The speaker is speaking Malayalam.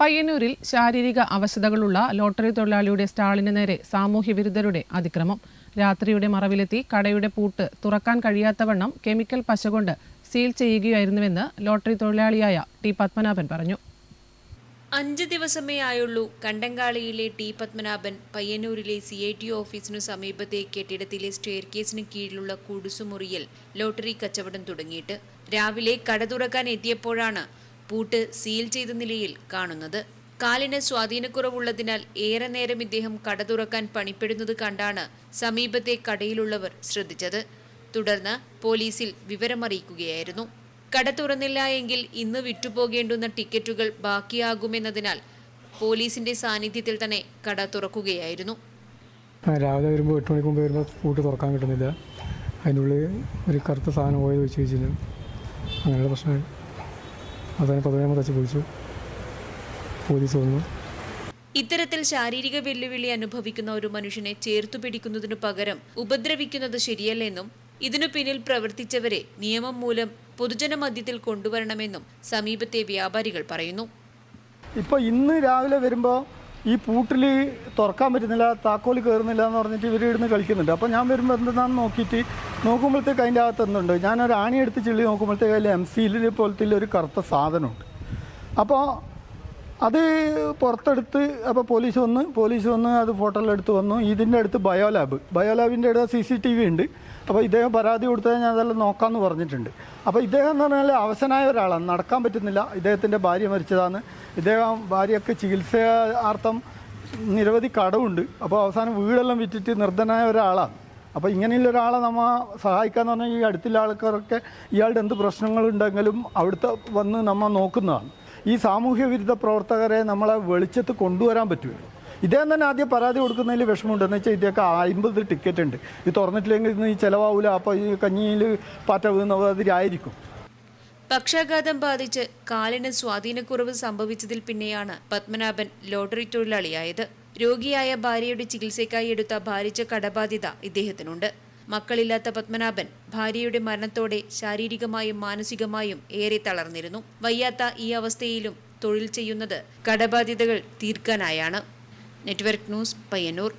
പയ്യന്നൂരിൽ ശാരീരിക അവശതകളുള്ള ലോട്ടറി തൊഴിലാളിയുടെ സ്റ്റാളിന് നേരെ സാമൂഹ്യ വിരുദ്ധരുടെ അതിക്രമം. രാത്രിയുടെ മറവിലെത്തി കടയുടെ പൂട്ട് തുറക്കാൻ കഴിയാത്തവണ്ണം കെമിക്കൽ പശ കൊണ്ട് സീൽ ചെയ്യുകയായിരുന്നുവെന്ന് ലോട്ടറി തൊഴിലാളിയായ ടി പത്മനാഭൻ പറഞ്ഞു. അഞ്ച് ദിവസമേ ആയുള്ളൂ കണ്ടങ്കാളിയിലെ ടി പത്മനാഭൻ പയ്യന്നൂരിലെ സി ഐ ടി ഓഫീസിനു സമീപത്തെ കെട്ടിടത്തിലെ സ്റ്റെയർ കേസിന് കീഴിലുള്ള കുടുസുമുറിയിൽ ലോട്ടറി കച്ചവടം തുടങ്ങിയിട്ട്. രാവിലെ കട തുറക്കാൻ എത്തിയപ്പോഴാണ് പൂട്ട് സീൽ ചെയ്ത നിലയിൽ കാണുന്നത്. കാലിന് സ്വാധീനക്കുറവുള്ളതിനാൽ ഏറെ നേരം ഇദ്ദേഹം കട തുറക്കാൻ പണിപ്പെടുന്നത് കണ്ടാണ് സമീപത്തെ കടയിലുള്ളവർ ശ്രദ്ധിച്ചത്. തുടർന്ന് പോലീസിൽ വിവരമറിയിക്കുകയായിരുന്നു. കട തുറന്നില്ല എങ്കിൽ ഇന്ന് വിറ്റുപോകേണ്ടുന്ന ടിക്കറ്റുകൾ ബാക്കിയാകുമെന്നതിനാൽ പോലീസിന്റെ സാന്നിധ്യത്തിൽ തന്നെ കട തുറക്കുകയായിരുന്നു. രാവിലെ വരുമ്പോൾ എട്ട് മണിക്ക് മുമ്പ് വരുമ്പോൾ പൂട്ട് തുറക്കാൻ കിട്ടുന്നില്ല. അതിനുള്ളിൽ ഒരു കറുത്ത സാധനം പോയത് വെച്ച് വെച്ചിരുന്നു. അങ്ങനെയുള്ള പ്രശ്നമായി അതന്നെ പതിനാമത് തച്ച് പൊളിച്ചു പോലീസ് വന്നു. ഇത്തരത്തിൽ ശാരീരിക വെല്ലുവിളി അനുഭവിക്കുന്ന ഒരു മനുഷ്യനെ ചേർത്തു പിടിക്കുന്നതിനു പകരം ഉപദ്രവിക്കുന്നത് ശരിയല്ലെന്നും ഇതിനു പിന്നിൽ പ്രവർത്തിച്ചവരെ നിയമം മൂലം പൊതുജനമധ്യത്തിൽ കൊണ്ടുവരണമെന്നും സമീപത്തെ വ്യാപാരികൾ പറയുന്നു. ഇപ്പോൾ ഇന്ന് രാവിലെ വരുമ്പോൾ ഈ പൂട്ടിൽ തുറക്കാൻ പറ്റുന്നില്ല താക്കോൽ കയറുന്നില്ല എന്ന് പറഞ്ഞിട്ട് ഇവർ ഇവിടുന്ന് കളിക്കുന്നുണ്ട്. അപ്പോൾ ഞാൻ വരുമ്പോൾ എന്തെന്നാന്ന് നോക്കിയിട്ട് നോക്കുമ്പോഴത്തേക്ക് അതിന്റെ അകത്ത് എന്തുണ്ട്? ഞാനൊരു ആണി എടുത്ത് ചിള്ളി നോക്കുമ്പോഴത്തേക്ക് അതിൽ എം സിയിലെ പോലത്തെ ഒരു കറുത്ത സാധനമുണ്ട്. അപ്പോൾ അത് പുറത്തെടുത്ത് അപ്പോൾ പോലീസ് വന്ന് പോലീസ് വന്ന് അത് ഫോട്ടോയിലെടുത്ത് വന്നു. ഇതിന്റെ അടുത്ത് ബയോലാബ്. ബയോലാബിന്റെ അടുത്ത് സി സി ടി വി ഉണ്ട്. അപ്പോൾ ഇദ്ദേഹം പരാതി കൊടുത്താൽ ഞാൻ അതെല്ലാം നോക്കാമെന്ന് പറഞ്ഞിട്ടുണ്ട്. അപ്പോൾ ഇദ്ദേഹം എന്ന് പറഞ്ഞാൽ അവസനായ ഒരാളാണ്. നടക്കാൻ പറ്റുന്നില്ല. ഇദ്ദേഹത്തിന്റെ ഭാര്യ മരിച്ചതാണ്. ഇദ്ദേഹം ഭാര്യയൊക്കെ ചികിത്സാർത്ഥം നിരവധി കടവുണ്ട്. അപ്പോൾ അവസാനം വീടെല്ലാം വിറ്റിട്ട് നിർദ്ധനായ ഒരാളാണ്. അപ്പോൾ ഇങ്ങനെയുള്ള ഒരാളെ നമ്മൾ സഹായിക്കാന്ന് പറഞ്ഞാൽ ഈ അടുത്തുള്ള ആൾക്കാരൊക്കെ ഇയാളുടെ എന്ത് പ്രശ്നങ്ങളുണ്ടെങ്കിലും അവിടുത്തെ വന്ന് നമ്മൾ നോക്കുന്നതാണ്. ഈ സാമൂഹ്യ വിരുദ്ധ പ്രവർത്തകരെ നമ്മളെ വെളിച്ചത്ത് കൊണ്ടുവരാൻ പറ്റുമല്ലോ. ഇദ്ദേഹം തന്നെ ആദ്യം പരാതി കൊടുക്കുന്നതിൽ വിഷമമുണ്ട്. എന്ന് വെച്ചാൽ ഇതൊക്കെ അമ്പത് ടിക്കറ്റ് ഉണ്ട്. ഇത് തുറന്നിട്ടില്ലെങ്കിൽ ഇന്ന് ചിലവാവില്ല അപ്പോൾ ഈ കഞ്ഞിയിൽ പാറ്റ അതിരായിരിക്കും പക്ഷാഘാതം ബാധിച്ച് കാലിന് സ്വാധീനക്കുറവ് സംഭവിച്ചതിൽ പിന്നെയാണ് പത്മനാഭൻ ലോട്ടറി തൊഴിലാളിയായത്. രോഗിയായ ഭാര്യയുടെ ചികിത്സയ്ക്കായി എടുത്ത ഭാരിച്ച കടബാധ്യത ഇദ്ദേഹത്തിനുണ്ട്. മക്കളില്ലാത്ത പത്മനാഭൻ ഭാര്യയുടെ മരണത്തോടെ ശാരീരികമായും മാനസികമായും ഏറെ തളർന്നിരുന്നു. വയ്യാത്ത ഈ അവസ്ഥയിലും തൊഴിൽ ചെയ്യുന്നത് കടബാധ്യതകൾ തീർക്കാനായാണ്. Network news Payyanur.